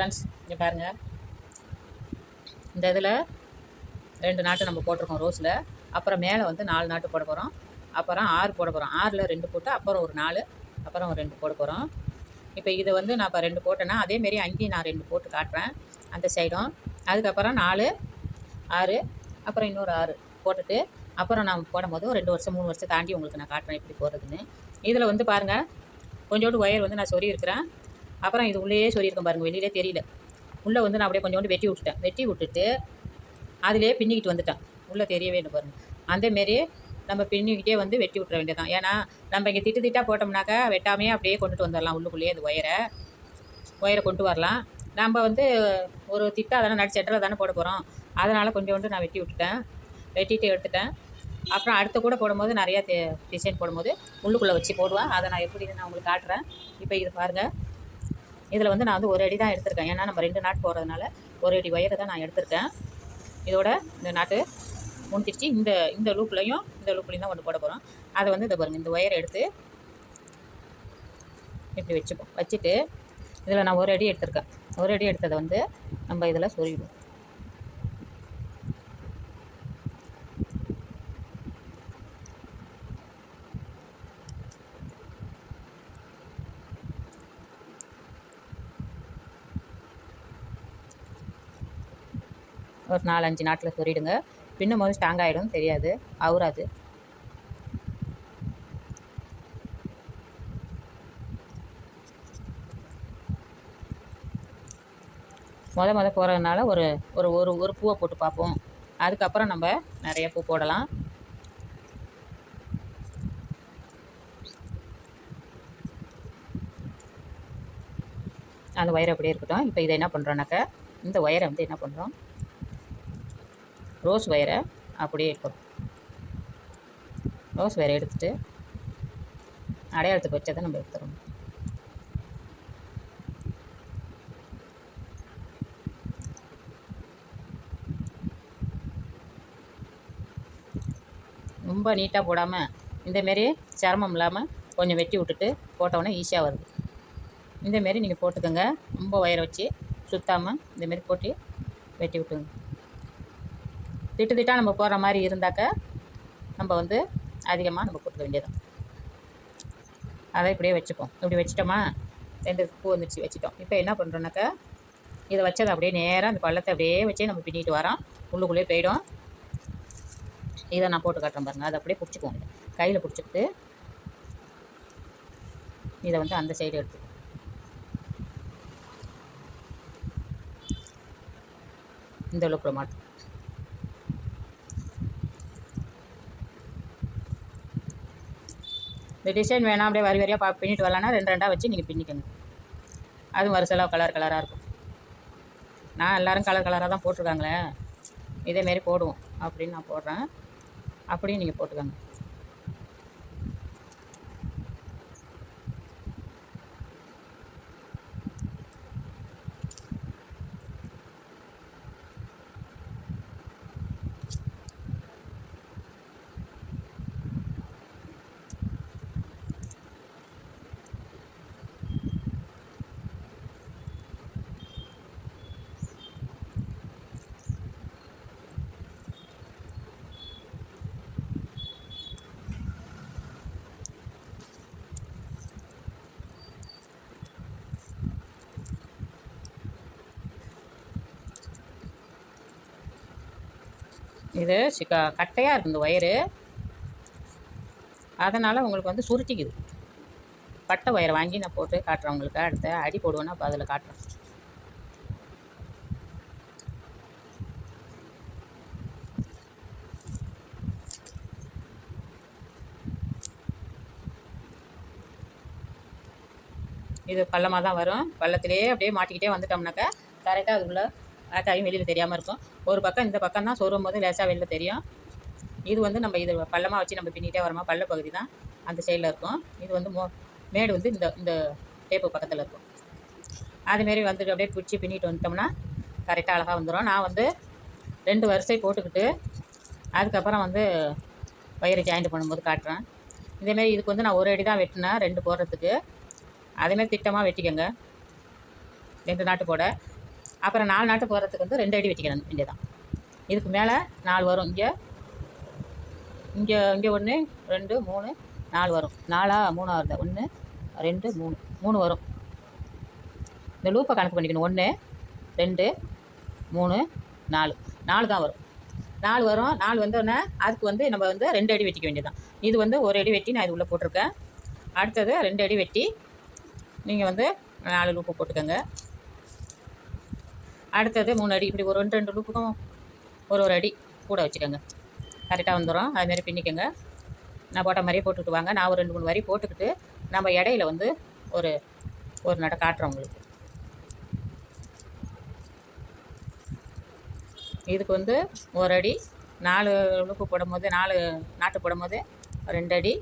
Friends இங்கே பாருங்கள் இந்த இதில் ரெண்டு நாட்டு நம்ம போட்டிருக்கோம் ரோஸில் அப்புறம் மேலே வந்து நாலு நாட்டு போட போகிறோம் அப்புறம் ஆறு போட போகிறோம் ஆறில் ரெண்டு போட்டு அப்புறம் ஒரு நாலு அப்புறம் ஒரு ரெண்டு போட போகிறோம் இப்போ இது வந்து நான் இப்போ ரெண்டு போட்டேன்னா அதேமாரி அங்கேயும் நான் ரெண்டு போட்டு காட்டுறேன். அந்த சைடும் அதுக்கப்புறம் நாலு ஆறு அப்புறம் இன்னொரு ஆறு போட்டுட்டு அப்புறம் நான் போடும்போது ஒரு ரெண்டு வருஷம் மூணு வருஷம் தாண்டி உங்களுக்கு நான் காட்டுறேன் எப்படி போடுறதுன்னு. இதில் வந்து பாருங்கள் கொஞ்சோண்டு ஒயர் வந்து நான் சொறி இருக்கிறேன் அப்புறம் இது உள்ளேயே சொல்லியிருக்கேன் பாருங்கள் வெளியிலே தெரியல. உள்ளே வந்து நான் அப்படியே கொஞ்சோண்டு வெட்டி விட்டுட்டேன். வெட்டி விட்டுட்டு அதிலே பின்னிக்கிட்டு வந்துட்டேன். உள்ளே தெரியவே இல்லை பாருங்கள் அந்தமாரி நம்ம பின்னிக்கிட்டே வந்து வெட்டி விட்டுற வேண்டியதான் ஏன்னா நம்ம இங்கே திட்டு திட்டாக போட்டோம்னாக்கா வெட்டாமையே அப்படியே கொண்டுட்டு வந்துடலாம் உள்ளுக்குள்ளேயே அந்த ஒயரை. ஒயரை கொண்டு வரலாம். நம்ம வந்து ஒரு திட்டாக தானே நடு சென்டரில் தானே போட போகிறோம் அதனால் கொஞ்சோண்டு நான் வெட்டி விட்டுட்டேன். வெட்டிட்டு எடுத்துட்டேன். அப்புறம் அடுத்த கூட போடும்போது நிறையா டிசைன் போடும்போது உள்ளுக்குள்ளே வச்சு போடுவேன். அதை நான் எப்படி நான் உங்களுக்கு காட்டுறேன். இப்போ இது பாருங்கள் இதில் வந்து நான் வந்து ஒரு அடி தான் எடுத்திருக்கேன். ஏன்னா நம்ம ரெண்டு நாட் போகிறதுனால ஒரு அடி ஒயரை தான் நான் எடுத்திருக்கேன். இதோட இந்த நாட்டு முடிஞ்சிருச்சு இந்த இந்த லூப்லையும் இந்த லூப்லையும் தான் ஒன்று போட போகிறோம் அதை வந்து இதை பாருங்கள் இந்த ஒயரை எடுத்து இப்படி வச்சுப்போம். வச்சுட்டு இதில் நான் ஒரு அடி எடுத்திருக்கேன். ஒரு அடி எடுத்ததை வந்து நம்ம இதில் சொருவிடுவோம் ஒரு நாலஞ்சு நாட்டில் சொல்லிவிடுங்க பின்னும் போது ஸ்ட்ராங் ஆகிடும் தெரியாது. அவுராது முத முத போகிறதுனால ஒரு ஒரு ஒரு ஒரு பூவை போட்டு பார்ப்போம். அதுக்கப்புறம் நம்ம நிறைய பூ போடலாம். அந்த ஒயர் அப்படியே இருக்கட்டும். இப்போ இதை என்ன பண்ணுறோன்னாக்கா இந்த ஒயரை வந்து என்ன பண்ணுறோம் ரோஸ் ஒயரை அப்படியே எடுக்கணும் ரோஸ் ஒயரை எடுத்துட்டு அடையாளத்துக்கு வச்சதை நம்ம எடுத்துடணும். ரொம்ப நீட்டாக போடாமல் இந்தமாரி சிரமம் இல்லாமல் கொஞ்சம் வெட்டி விட்டுட்டு போட்டோன்னே ஈஸியாக வருது. இந்தமாரி நீங்கள் போட்டுக்கோங்க. ரொம்ப ஒயரை வச்சு சுத்தாமல் இந்தமாரி போட்டு வெட்டி விட்டுங்க திட்டு திட்டாக நம்ம போடுற மாதிரி இருந்தாக்க நம்ம வந்து அதிகமாக நம்ம கொடுக்க வேண்டியதான் அதை இப்படியே வச்சுப்போம். இப்படி வச்சிட்டோமா ரெண்டு பூ வந்துருச்சு வச்சுட்டோம். இப்போ என்ன பண்ணுறோன்னாக்கா இதை வச்சதை அப்படியே நேராக அந்த பள்ளத்தை அப்படியே வச்சே நம்ம பின்னிட்டு வரோம். உள்ளுக்குள்ளேயே போயிடும். இதை நான் போட்டு காட்டுறேன் பாருங்கள் அதை அப்படியே பிடிச்சிக்குவோம். கையில் பிடிச்சிக்கிட்டு இதை வந்து அந்த சைடு எடுத்து. இந்த லுக்கில் மாட்டோம். இந்த டிசைன் வேணாம் அப்படியே வரி வரியாக பா பின்னிட்டு வரலான்னா ரெண்டு ரெண்டாக வச்சு நீங்கள் பின்னிக்கணும் அதுவும் வரிசலாக கலர் கலராக இருக்கும். நான் எல்லோரும் கலர் கலராக தான் போட்டிருக்காங்களே. இதேமாரி போடுவோம் அப்படின்னு நான் போடுறேன். அப்படியும் நீங்கள் போட்டுக்கோங்க. இது சிக்க கட்டையாக இருக்குது இந்த ஒயரு அதனால் உங்களுக்கு வந்து சுருட்டிக்குது. பட்டை ஒயரை வாங்கி நான் போட்டு காட்டுறேன் உங்களுக்கு. அடுத்த அடி போடுவேன்னா அப்போ அதில் காட்டுறேன். இது பள்ளமாக தான் வரும். பள்ளத்திலே அப்படியே மாட்டிக்கிட்டே வந்துட்டோம்னாக்கா கரெக்டாக அதுக்குள்ளே ஆட்டாயும் வெளியில் தெரியாமல் இருக்கும். ஒரு பக்கம் இந்த பக்கம் தான் சொருகும் போது லேசாக வெளியில் தெரியும். இது வந்து நம்ம இது பள்ளமாக வச்சு நம்ம பின்னிட்டே வரமா பள்ள பகுதி தான் அந்த சைடில் இருக்கும். இது வந்து மோ மேடு வந்து இந்த இந்த டேப்பு பக்கத்தில் இருக்கும். அதுமாரி வந்துட்டு அப்படியே பிடிச்சி பின்னிட்டு வந்துட்டோம்னா கரெக்டாக அழகாக வந்துடும் நான் வந்து ரெண்டு வரிசை போட்டுக்கிட்டு அதுக்கப்புறம் வந்து வயிறு ஜாயிண்ட் பண்ணும்போது காட்டுறேன். இதேமாரி இதுக்கு வந்து நான் ஒரு அடி தான் வெட்டினேன் ரெண்டு போடுறதுக்கு. அதேமாரி திட்டமாக வெட்டிக்கோங்க. ரெண்டு நாட்டு போட. அப்புறம் நாலு நாட்டு போகிறதுக்கு வந்து ரெண்டு அடி வெட்டிக்கணும். வேண்டியதான் இதுக்கு மேலே நாலு வரும். இங்கே இங்கே இங்கே ஒன்று ரெண்டு மூணு நாலு வரும். நாலா மூணா வருது. ஒன்று ரெண்டு மூணு. மூணு வரும். இந்த லூப்பை கணக்கு பண்ணிக்கணும். ஒன்று ரெண்டு மூணு நாலு. நாலு தான் வரும். நாலு வரும். நாலு வந்தோடனே அதுக்கு வந்து நம்ம வந்து ரெண்டு அடி வெட்டிக்க வேண்டியதான் இது வந்து ஒரு அடி வெட்டி நான் இது உள்ளே போட்டிருக்கேன். அடுத்தது ரெண்டு அடி வெட்டி நீங்கள் வந்து நாலு லூப்பு போட்டுக்கோங்க. அடுத்தது மூணு அடி. இப்படி ஒரு ரெண்டு ரெண்டு லூப்புக்கும் ஒரு ஒரு அடி கூட வச்சுக்கோங்க. கரெக்டாக வந்துடும் அதுமாரி பின்னிக்கோங்க. நான் போட்ட மாதிரியே போட்டுட்டு வாங்க. நான் ஒரு ரெண்டு மூணு வரி போட்டுக்கிட்டு நம்ம இடையில வந்து ஒரு ஒரு நட காட்டுறோம் உங்களுக்கு. இதுக்கு வந்து ஒரு அடி நாலு உழுப்பு போடும்போது நாலு நாட்டு போடும்போது ரெண்டு அடி.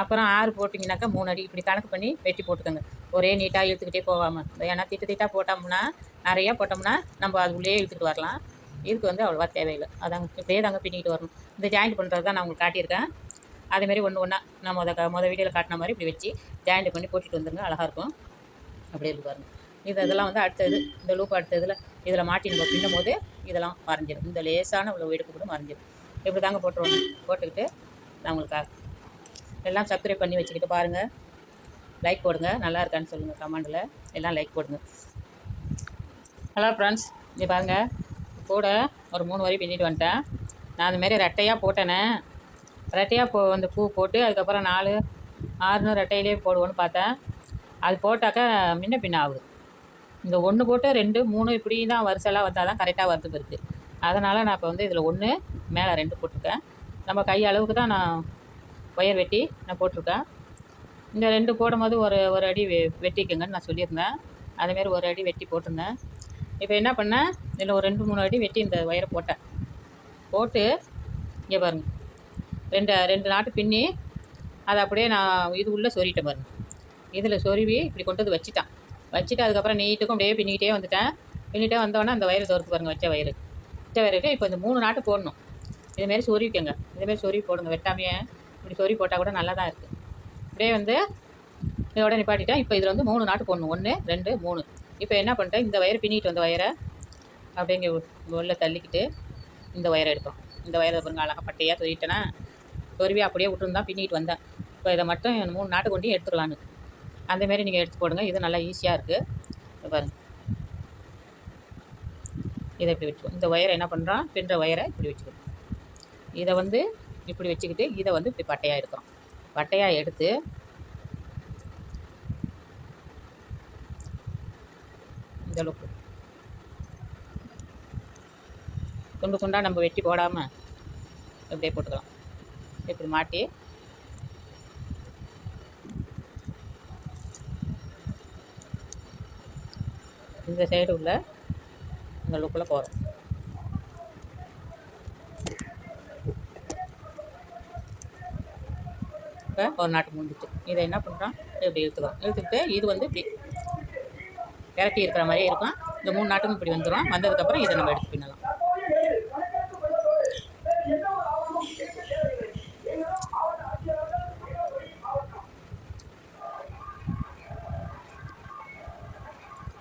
அப்புறம் ஆறு போட்டிங்கனாக்கா மூணு அடி. இப்படி கணக்கு பண்ணி வெட்டி போட்டுக்கோங்க. ஒரே நீட்டாக இழுத்துக்கிட்டே போகாமல் ஏன்னா திட்டு திட்டாக போட்டோம்னா நிறையா போட்டோம்னா நம்ம அது உள்ளே இழுத்துட்டு வரலாம். இதுக்கு வந்து அவ்வளோவா தேவையில்லை. அதாங்க இப்படியே தாங்க பின்னிக்கிட்டு வரணும். இந்த ஜாயிண்ட் பண்ணுறது தான் நான் உங்களுக்கு காட்டியிருக்கேன். அதேமாரி ஒன்று ஒன்றா நான் முத க முத வீடியோவில் காட்டின மாதிரி இப்படி வச்சு ஜாயிண்ட் பண்ணி போட்டுட்டு வந்துருங்க. அழகாக இருக்கும். அப்படியே இருக்கு இது இதெல்லாம் வந்து அடுத்தது இந்த லூப் அடுத்ததில் இதில் மாட்டி நம்ம பின்னும் போது இதெல்லாம் மறைஞ்சிடும் இந்த லேசான உள்ள எடுப்பு கூட மறைஞ்சிடும் இப்படி தாங்க போட்டுருவோம். போட்டுக்கிட்டு நான் உங்களுக்காக எல்லாம் சப்ஸ்கிரைப் பண்ணி வச்சுக்கிட்டு பாருங்கள் லைக் போடுங்க. நல்லா இருக்கான்னு சொல்லுங்கள் கமெண்டில் எல்லாம் லைக் போடுங்க. ஹலோ ஃப்ரெண்ட்ஸ் இங்கே பாருங்கள் கூட ஒரு மூணு வரி பின்னிட்டு வந்துட்டேன். நான் அந்தமாரி ரெட்டையாக போட்டேனே. ரெட்டையாக போ அந்த பூ போட்டு அதுக்கப்புறம் நாலு ஆறுனு ரெட்டையிலே போடுவோன்னு பார்த்தேன். அது போட்டாக்கா முன்ன பின்ன ஆகுது. இந்த ஒன்று போட்டு ரெண்டு மூணு இப்படி தான் வரிசைலாம் வந்தால் தான் கரெக்டாக வரது இருக்கு. அதனால் நான் இப்போ வந்து இதில் ஒன்று மேலே ரெண்டு போட்டிருக்கேன். நம்ம கை அளவுக்கு தான் நான் ஒயர் வெட்டி நான் போட்டிருக்கேன். இந்த ரெண்டு போடும்போது ஒரு ஒரு அடி வெ வெட்டிக்கங்கன்னு நான் சொல்லியிருந்தேன். அதேமாரி ஒரு அடி வெட்டி போட்டிருந்தேன். இப்போ என்ன பண்ணேன்? இதில் ஒரு ரெண்டு மூணு அடி வெட்டி இந்த ஒயரை போட்டேன். போட்டு இங்கே பாருங்க. ரெண்டு ரெண்டு நாட்டு பின்னி அதை அப்படியே நான் இது உள்ளே சொறிட்டேன் பாருங்க. இதில் சொருவி இப்படி கொண்டு வந்து வச்சுட்டான். வச்சுட்டு அதுக்கப்புறம் நீட்டுக்கும் அப்படியே பின்னிக்கிட்டே வந்துட்டேன். பின்னிட்டே வந்தோடனே அந்த வயிறு தோர்த்து பாருங்க வச்ச வயிறு வச்ச வயிறுக்கு இப்போ இந்த மூணு நாட்டு போடணும். இதுமாரி சொருவிக்கங்க. இதுமாரி சொருவி போடுங்க வெட்டாமையே. இப்படி சொருவி போட்டால் கூட நல்லா தான் இருக்குது அப்படியே வந்து இதோட நிப்பாட்டிட்டேன் இப்போ இதில் வந்து மூணு நாட்டு போடணும். ஒன்று ரெண்டு மூணு. இப்போ என்ன பண்ணிட்டேன் இந்த வயரை பின்னிட்டு வந்த வயரை அப்படியே இங்கே உள்ள தள்ளிக்கிட்டு இந்த வயரை எடுத்தோம். இந்த வயரை பாருங்க அழகாக பட்டையாக சொருகிட்டேன்னா சொருவி அப்படியே விட்டுருந்தான் பின்னிட்டு வந்தேன். இப்போ இதை மட்டும் மூணு நாட்டு கொண்டு எடுத்துக்கலான்னு. அந்தமாரி நீங்கள் எடுத்து போடுங்க. இது நல்லா ஈஸியாக இருக்குது பாருங்க. இதை இப்படி வச்சுக்கோ. இந்த ஒயரை என்ன பண்ணுறான் பின்ற ஒயரை இப்படி வச்சுக்கணும் இதை வந்து இப்படி வச்சுக்கிட்டு இதை வந்து இப்படி பட்டையாக எடுக்கிறோம். பட்டையாக எடுத்து இந்தளவுக்கு துண்டு துண்டாக நம்ம வெட்டி போடாமல் இப்படியே போட்டுக்கலாம். இப்படி மாட்டி. இந்த சைடு உள்ள இந்த லுக்கில் போகிறோம் இப்போ ஒரு நாட்டு முடிஞ்சிட்டு இதை என்ன பண்ணுறோம் இப்படி இழுத்துக்கிறோம் இழுத்துக்கிட்டு இது வந்து இப்படி விரட்டி இருக்கிற மாதிரியே இருக்கும். இந்த மூணு நாட்டுக்கும் இப்படி வந்துடும் வந்ததுக்கப்புறம் இதை நம்ம எடுத்து பின்னலாம்.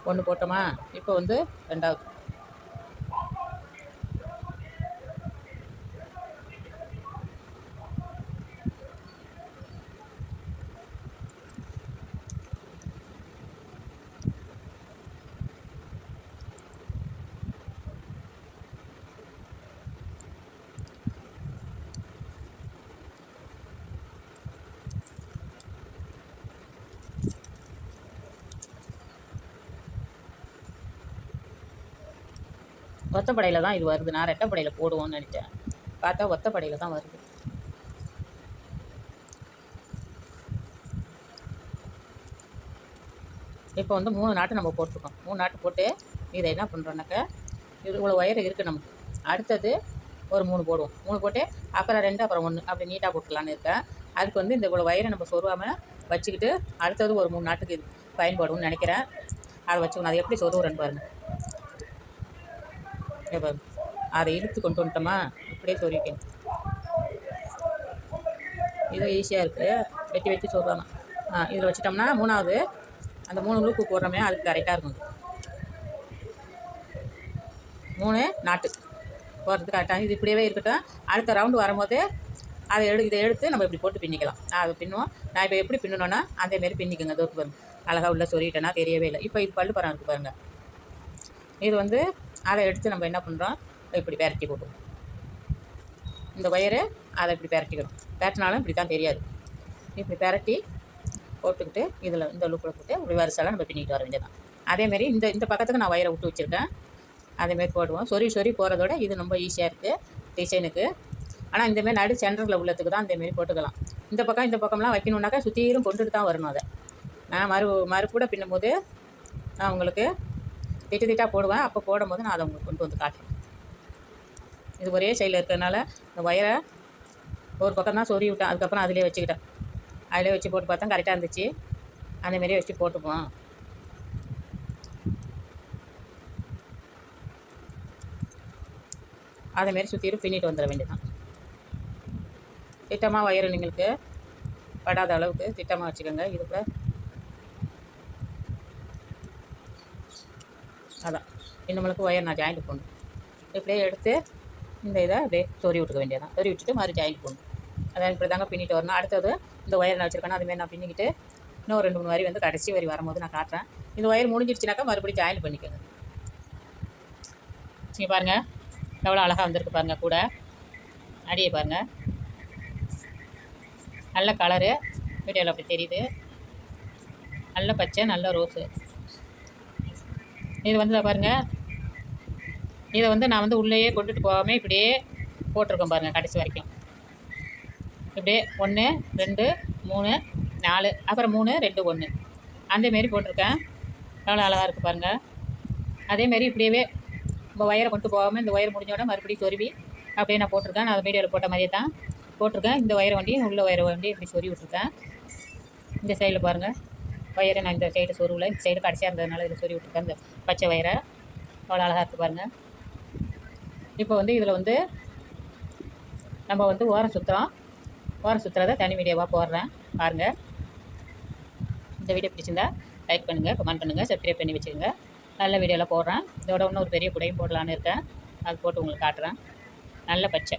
ஒன்று போட்டோமா? இப்போ வந்து ரெண்டாவது ஒத்தப்படையில் தான் இது வருது. நான் ரெட்டப்படையில் போடுவோம்னு நினச்சேன். பார்த்தா ஒத்தப்படையில் தான் வருது. இப்போ வந்து மூணு நாட்டு நம்ம போட்டிருக்கோம். மூணு நாட்டு போட்டு இதை என்ன பண்ணுறோன்னாக்கா இது இவ்வளோ ஒயர் இருக்குது நமக்கு. அடுத்தது ஒரு மூணு போடுவோம். மூணு போட்டு அப்புறம் ரெண்டு அப்புறம் ஒன்று அப்படி நீட்டாக போட்டுக்கலான்னு இருக்கேன். அதுக்கு வந்து இந்த இவ்வளோ வயரை நம்ம சொருவாமல் வச்சுக்கிட்டு அடுத்தது ஒரு மூணு நாட்டுக்கு இது பயன்படும்னு நினைக்கிறேன். அதை வச்சுக்கணும் அது எப்படி சொருவுறேன்னு பாருங்கள் பிரபு அதை இழுத்து கொண்டு வந்துட்டோமா? அப்படியே சொல்லிட்டேன் இது ஈஸியாக இருக்குது வெட்டி வெட்டி சொல்கிறாங்க ஆ இதில் வச்சிட்டோம்னா மூணாவது அந்த மூணு லூப்பு போடுறோமே அதுக்கு கரெக்டாக இருக்கும் மூணு நாட்டு. போடுறதுக்கு கரெக்டாக இது இப்படியே இருக்கட்டும். அடுத்த ரவுண்டு வரும்போது அதை எடு இதை எடுத்து நம்ம இப்படி போட்டு பின்னிக்கலாம். அதை பின்னுவோம். நான் இப்போ எப்படி பின்னணும்னா அதேமாரி பின்னிக்கோங்க. தோப்பு அழகாக உள்ளே சொல்லிட்டேன்னா தெரியவே இல்லை. இப்போ இது பல்லு பரம் இருக்குது பாருங்கள் இது வந்து அதை எடுத்து நம்ம என்ன பண்ணுறோம் இப்படி பெரட்டி போட்டுவோம் இந்த ஒயரு அதை இப்படி பெரட்டிக்கணும். பெரட்டினாலும் இப்படி தான் தெரியாது. இப்படி பெரட்டி போட்டுக்கிட்டு இதில் இந்த லூப்பில் போட்டு ரிவர்ஸெல்லாம் நம்ம பின்னிட்டு வர வேண்டியதான் அதேமாரி இந்த இந்த பக்கத்துக்கு நான் ஒயரை விட்டு வச்சுருக்கேன். அதேமாரி போடுவோம். சொறி சொறி போகிறதோட இது ரொம்ப ஈஸியாக இருக்குது டிசைனுக்கு ஆனால் இந்தமாரி நடு சென்டரில் உள்ளத்துக்கு தான் இந்தமாரி போட்டுக்கலாம். இந்த பக்கம் இந்த பக்கம்லாம் வைக்கணுன்னாக்கா சுற்றியும் கொண்டுட்டு தான் வரணும் அதை. நான் மறு மறுக்கூட பின்னும்போது நான் உங்களுக்கு திட்டு திட்டாக போடுவேன். அப்போ போடும்போது நான் அதை உங்களுக்கு கொண்டு வந்து காட்டுறேன். இது ஒரே சைடில் இருக்கிறதுனால இந்த ஒயரை ஒரு பக்கம் தான் சொறி விட்டேன். அதுக்கப்புறம் அதிலே வச்சுக்கிட்டேன். அதிலே வச்சு போட்டு பார்த்தா கரெக்டாக இருந்துச்சு. அந்தமாரி வச்சு போட்டுப்போம் அதேமாரி சுற்றிலும் பின்னிட்டு வந்துட வேண்டியதான் திட்டமாக ஒயர் நீங்களுக்கு படாத அளவுக்கு திட்டமாக வச்சுக்கோங்க. இது கூட அதான் இன்னும் ஒயர் நான் ஜாயிண்ட் போடணும் இப்படியே எடுத்து இந்த இதை அப்படியே சொறி விட்டுக்க வேண்டியதான் சொறி விட்டுட்டு மாதிரி ஜாயிண்ட் போடணும் அதான் இப்படி தாங்க பின்னிட்டு வரணும். அடுத்தது இந்த ஒயர் நான் வச்சுருக்கேன் அதுமாரி நான் பின்னிக்கிட்டு இன்னும் ரெண்டு மூணு வரி வந்து கடைசி வரி வரும்போது நான் காட்டுறேன். இந்த ஒயர் முடிஞ்சிருச்சுனாக்கா மறுபடியும் ஜாயின் பண்ணிக்கோங்க. நீங்கள் பாருங்கள் எவ்வளோ அழகாக வந்திருக்கு பாருங்கள் கூட. அடியை பாருங்கள் நல்ல கலரு வீடியோவில் அப்படி தெரியுது. நல்ல பச்சை நல்ல ரோஸு இது வந்து பாருங்கள் இதை வந்து நான் வந்து உள்ளேயே கொண்டுட்டு போகாமல் இப்படியே போட்டிருக்கேன் பாருங்கள் கடைசி வரைக்கும். இப்படியே ஒன்று ரெண்டு மூணு நாலு அப்புறம் மூணு ரெண்டு ஒன்று அந்தமாரி போட்டிருக்கேன். எவ்வளோ அழகாக இருக்குது பாருங்கள் அதேமாரி இப்படியே நம்ம ஒயரை கொண்டு போகாமல் இந்த ஒயர் முடிஞ்சோட மறுபடியும் சொருவி அப்படியே நான் போட்டிருக்கேன். நான் வீடியோவில் போட்ட மாதிரியே தான் போட்டிருக்கேன். இந்த ஒயரை வண்டி உள்ள ஒயரை வண்டி இப்படி சொருவி விட்ருக்கேன் இந்த சைடில் பாருங்கள் ஒயரை நான் இந்த சைடு சொருவில் இந்த சைடு கடைசியாக இருந்ததுனால இதில் சொருவி விட்ருக்கேன் இந்த பச்சை ஒயரை அவ்வளோ அழகாக இருக்குது பாருங்கள் இப்போ வந்து இதில் வந்து நம்ம வந்து ஓரம் சுற்றுறோம் ஓரம் சுற்றுறத தனி வீடியோவாக போடுறேன். பாருங்கள் இந்த வீடியோ பிடிச்சிருந்தா லைக் பண்ணுங்கள் கமெண்ட் பண்ணுங்கள் சப்ஸ்கிரைப் பண்ணி வச்சுக்கோங்க நல்ல வீடியோவில் போடுறேன். இதோட இன்னும் ஒரு பெரிய குடையும் போடலான்னு இருக்கேன். அது போட்டு உங்களுக்கு காட்டுறேன். நல்ல பச்சை.